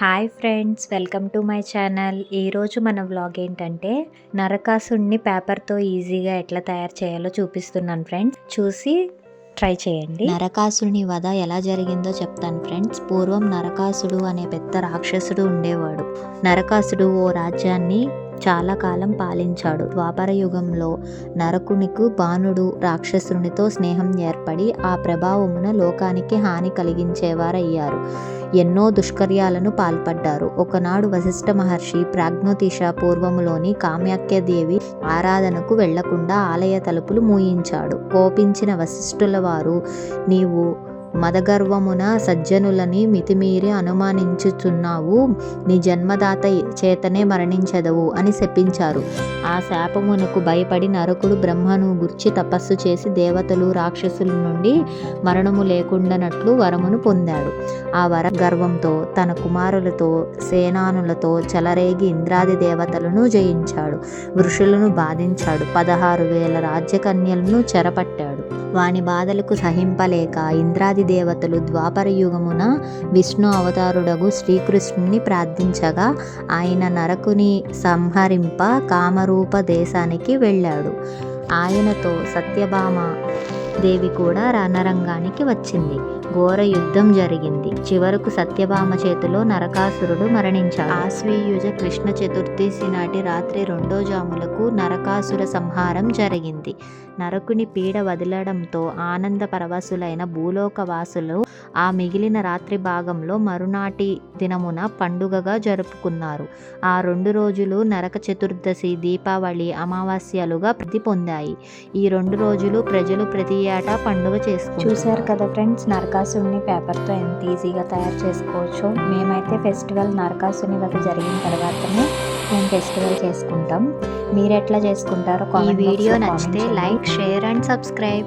Hi friends welcome to my channel. ఈరోజు మన vlog ఏంటంటే నరకాసుడిని పేపర్తో ఈజీగా ఎట్లా తయారు చేయాలో చూపిస్తున్నాను ఫ్రెండ్స్. చూసి ట్రై చేయండి. నరకాసుని వధ ఎలా జరిగిందో చెప్తాను ఫ్రెండ్స్. పూర్వం నరకాసుడు అనే పెద్ద రాక్షసుడు ఉండేవాడు. నరకాసుడు ఓ రాజ్యాన్ని చాలా కాలం పాలించాడు. ద్వాపర యుగంలో నరకునికు బాణుడు రాక్షసునితో స్నేహం ఏర్పడి ఆ ప్రభావమున లోకానికి హాని కలిగించేవారయ్యారు. ఎన్నో దుష్కర్యాలను పాల్పడ్డారు. ఒకనాడు వశిష్ఠ మహర్షి ప్రాజ్ఞోతిష పూర్వములోని కామాఖ్యదేవి ఆరాధనకు వెళ్ళకుండా ఆలయ తలుపులు మూయించాడు. కోపించిన వశిష్ఠుల వారు నీవు మదగర్వమున సజ్జనులని మితిమీరి అనుమానించుచున్నావు. నీ జన్మదాత చేతనే మరణించదవు అని శపించారు. ఆ శాపమునకు భయపడి నరకుడు బ్రహ్మను గుర్చి తపస్సు చేసి దేవతలు రాక్షసుల నుండి మరణము లేకుండానట్లు వరమును పొందాడు. ఆ వర గర్వంతో తన కుమారులతో సేనానులతో చెలరేగి ఇంద్రాది దేవతలను జయించాడు. వృషులను బాధించాడు. పదహారు వేల రాజ్యకన్యలను చెరపట్టాడు. వాని బాధలకు సహింపలేక ఇంద్రాది దేవతలు ద్వాపర యుగమున విష్ణు అవతారుడగు శ్రీకృష్ణుని ప్రార్థించగా ఆయన నరకుని సంహరింప కామరూప దేశానికి వెళ్ళాడు. ఆయనతో సత్యభామ దేవి కూడా రణరంగానికి వచ్చింది. ఘోర యుద్ధం జరిగింది. చివరకు సత్యభామ చేతిలో నరకాసురుడు మరణించాడు. ఆశ్వీయుజ కృష్ణ చతుర్దశి నాటి రాత్రి రెండో జాములకు నరకాసుర సంహారం జరిగింది. నరకుని పీడ వదలడంతో ఆనంద పరవశులైన భూలోకవాసులు ఆ మిగిలిన రాత్రి భాగంలో మరునాటి దినమున పండుగగా జరుపుకున్నారు. ఆ రెండు రోజులు నరక చతుర్దశి దీపావళి అమావాస్యలుగా ప్రతి పొందాయి. ఈ రెండు రోజులు ప్రజలు ప్రతి ఏటా పండుగ చేసుకుంటారు చూశారు కదా ఫ్రెండ్స్ నరకాసుని పేపర్తో ఎంత ఈజీగా తయారు చేసుకోవచ్చు. మేమైతే ఫెస్టివల్ నరకాసుని వద్ద జరిగిన తర్వాతనే మేము ఫెస్టివల్ చేసుకుంటాం. మీరు ఎట్లా చేసుకుంటారో ఈ వీడియో నచ్చితే. Like share and subscribe.